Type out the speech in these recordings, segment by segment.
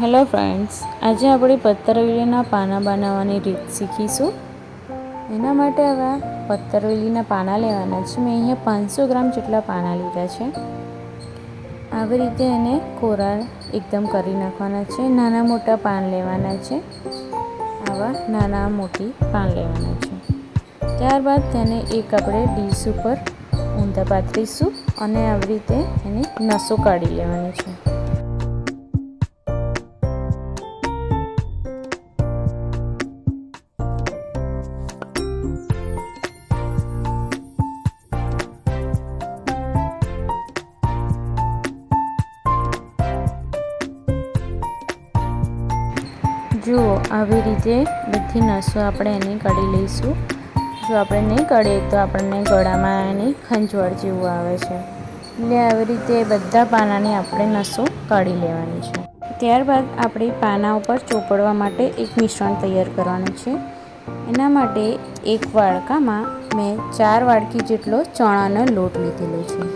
Hello friends, આજે આપણે પત્તરવેલીના પાના બનાવવાની રીત શીખીશું. એના માટે હવે પત્તરવેલીના પાના લેવાના છે. મેં અહીંયા પાંચસો ગ્રામ જેટલા પાના લીધા છે. આવી રીતે એને કોરા એકદમ કરી નાખવાના છે. નાના મોટા પાન લેવાના છે. આવા નાના મોટી પાન લેવાના છે. ત્યારબાદ તેને એક આપણે ડીશ ઉપર ઊંધા પાથરીશું અને આવી રીતે એની નસો કાઢી લેવાની છે. જુઓ, આવી રીતે બધી નસો આપણે એને કાઢી લઈશું. જો આપણે નહીં કાઢીએ તો આપણને ગળામાં એની ખંજવાળ જેવું આવે છે. એટલે આવી રીતે બધા પાનાની આપણે નસો કાઢી લેવાની છે. ત્યારબાદ આપણે પાના ઉપર ચોપડવા માટે એક મિશ્રણ તૈયાર કરવાનું છે. એના માટે એક વાડકામાં મેં ચાર વાડકી જેટલો ચણાનો લોટ લીધેલો છે.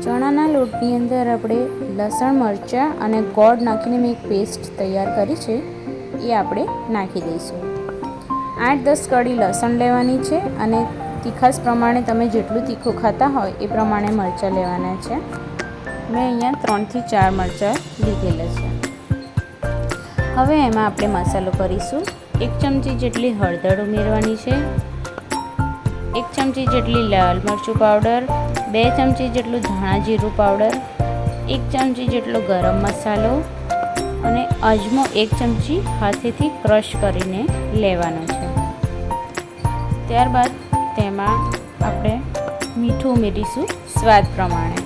ચણાના લોટની અંદર આપણે લસણ, મરચાં અને ગોળ નાખીને મેં એક પેસ્ટ તૈયાર કરી છે. એ આપણે નાખી દઈશું. આઠ દસ કળી લસણ લેવાની છે અને તીખાસ પ્રમાણે તમે જેટલું તીખું ખાતા હોય એ પ્રમાણે મરચાં લેવાના છે. મેં અહીંયા ત્રણથી ચાર મરચાં લીધેલા છે. હવે એમાં આપણે મસાલો કરીશું. એક ચમચી જેટલી હળદર ઉમેરવાની છે. એક ચમચી જેટલી લાલ મરચું પાવડર. બે ચમચી જેટલું ધાણા જીરું પાવડર. એક ચમચી જેટલો ગરમ મસાલો. અને અજમો એક ચમચી હાથેથી ક્રશ કરીને લેવાનો છે. ત્યારબાદ તેમાં આપણે મીઠું ઉમેરીશું સ્વાદ પ્રમાણે.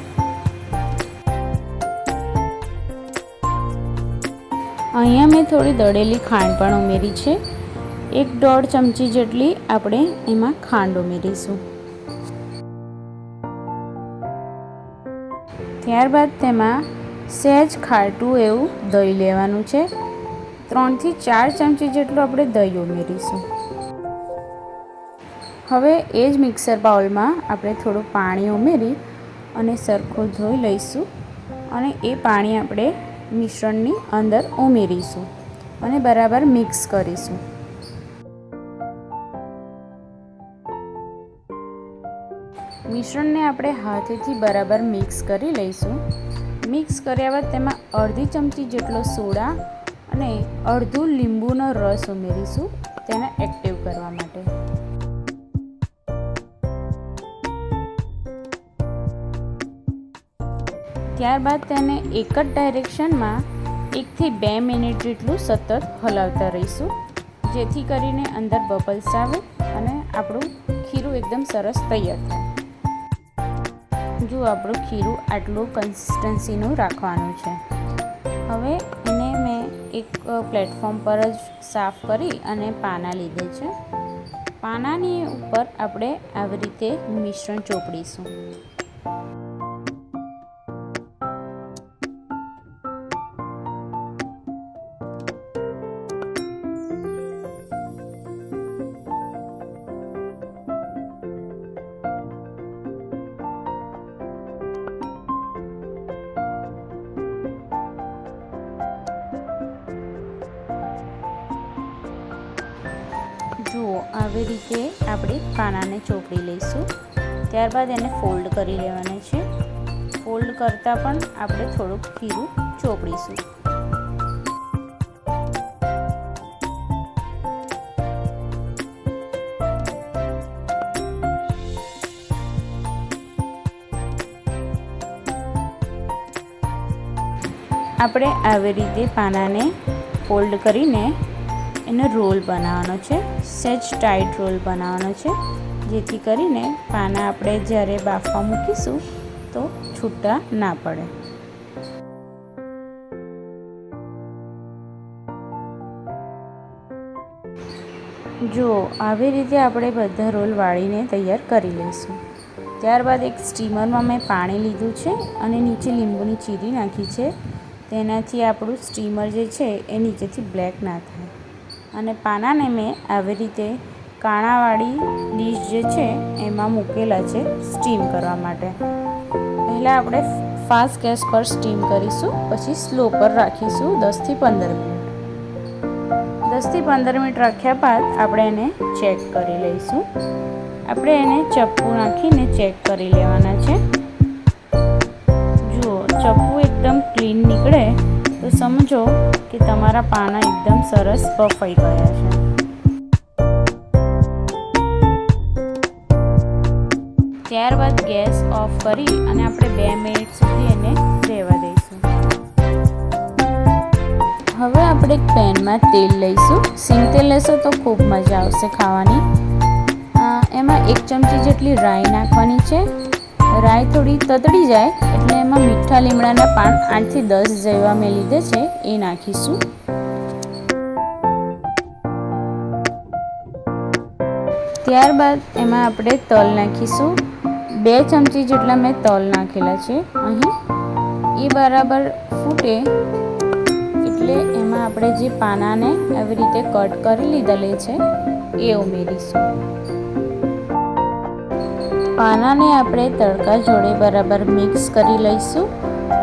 અહીંયા મેં થોડી દળેલી ખાંડ પણ ઉમેરી છે. એક દોઢ ચમચી જેટલી આપણે એમાં ખાંડ ઉમેરીશું. ત્યારબાદ તેમાં સહેજ ખાટું એવું દહીં લેવાનું છે. ત્રણથી ચાર ચમચી જેટલું આપણે દહીં ઉમેરીશું. હવે એ જ મિક્સર બાઉલમાં આપણે થોડું પાણી ઉમેરી અને સરખું ધોઈ લઈશું અને એ પાણી આપણે મિશ્રણની અંદર ઉમેરીશું અને બરાબર મિક્સ કરીશું. મિશ્રણને આપણે હાથેથી બરાબર મિક્સ કરી લઈશું. મિક્સ કર્યા બાદ તેમાં અડધી ચમચી જેટલો સોડા અને અડધું લીંબુનો રસ ઉમેરીશું તેને એક્ટિવ કરવા માટે. ત્યારબાદ તેને એક જ ડાયરેક્શનમાં એકથી બે મિનિટ જેટલું સતત હલાવતા રહીશું, જેથી કરીને અંદર બબલ્સ આવે અને આપણું ખીરું એકદમ સરસ તૈયાર થાય. જો આપણું ખીરું આટલું કન્સિસ્ટન્સીનું રાખવાનું છે. હવે એને મેં એક પ્લેટફોર્મ પર જ સાફ કરી અને પાના લીધે છે. પાનાની ઉપર આપણે આવી રીતે મિશ્રણ ચોપડીશું. જુઓ, આવી રીતે આપણે પાનાને ચોપડી લઈશું. ત્યારબાદ એને ફોલ્ડ કરી લેવાના છે. ફોલ્ડ કરતાં પણ આપણે થોડુંક ખીરું ચોપડીશું. આપણે આવી રીતે પાનાને ફોલ્ડ કરીને એનો રોલ બનાવવાનો છે, સેજ ટાઈટ રોલ બનાવવાનો છે, જેથી કરીને પાના આપણે જ્યારે બાફવા મૂકીશું તો છૂટા ના પડે. જો, આવી રીતે આપણે બધા રોલ વાળીને તૈયાર કરી લઈશું. ત્યારબાદ એક સ્ટીમરમાં મેં પાણી લીધું છે અને નીચે લીંબુની ચીરી નાખી છે. તેનાથી આપણું સ્ટીમર જે છે એ નીચેથી બ્લેક ના થાય. અને પાનાને મેં આવી રીતે કાણાવાળી ડીશ જે છે, એમાં મૂકેલા છે સ્ટીમ કરવા માટે. પહેલાં આપણે ફાસ્ટ ગેસ પર સ્ટીમ કરીશું, પછી સ્લો પર રાખીશું દસથી પંદર મિનિટ. દસથી પંદર મિનિટ રાખ્યા બાદ આપણે એને ચેક કરી લઈશું. આપણે એને ચપ્પુ નાખીને ચેક કરી લેવાના છે. જુઓ, ચપ્પુ એકદમ ક્લીન નીકળે. તો સમજો કે તમારા પાના એકદમ સરસ બફાઈ ગયા છે. ત્યારબાદ ગેસ ઓફ કરી અને આપણે બે મિનિટ સુધી એને રહેવા દઈશું. હવે આપણે એક પેનમાં તેલ લઈશું. સિંગ તેલ લેશો તો ખૂબ મજા આવશે ખાવાની. એમાં એક ચમચી જેટલી રાઈ નાખવાની છે. રાઈ થોડી તતડી જાય એટલે એમાં મીઠા લીમડાના પાન આઠથી દસ જેવા મેં લીધે છે, એ નાખીશું. ત્યારબાદ એમાં આપણે તલ નાખીશું. બે ચમચી જેટલા મેં તલ નાખેલા છે અહીં. એ બરાબર ફૂટે એટલે એમાં આપણે જે પાનાને આવી રીતે કટ કરી લીધેલી છે, એ ઉમેરીશું. પાનાને આપણે તડકા જોડે બરાબર મિક્સ કરી લઈશું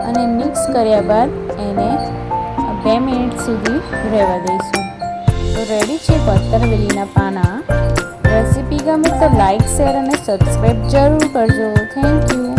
અને મિક્સ કર્યા બાદ એને બે મિનિટ સુધી રહેવા દઈશું. તો રેડી છે પત્તરવેલીના પાના. રેસીપી ગમે તો લાઇક શેર અને સબસ્ક્રાઈબ જરૂર કરજો. Thank you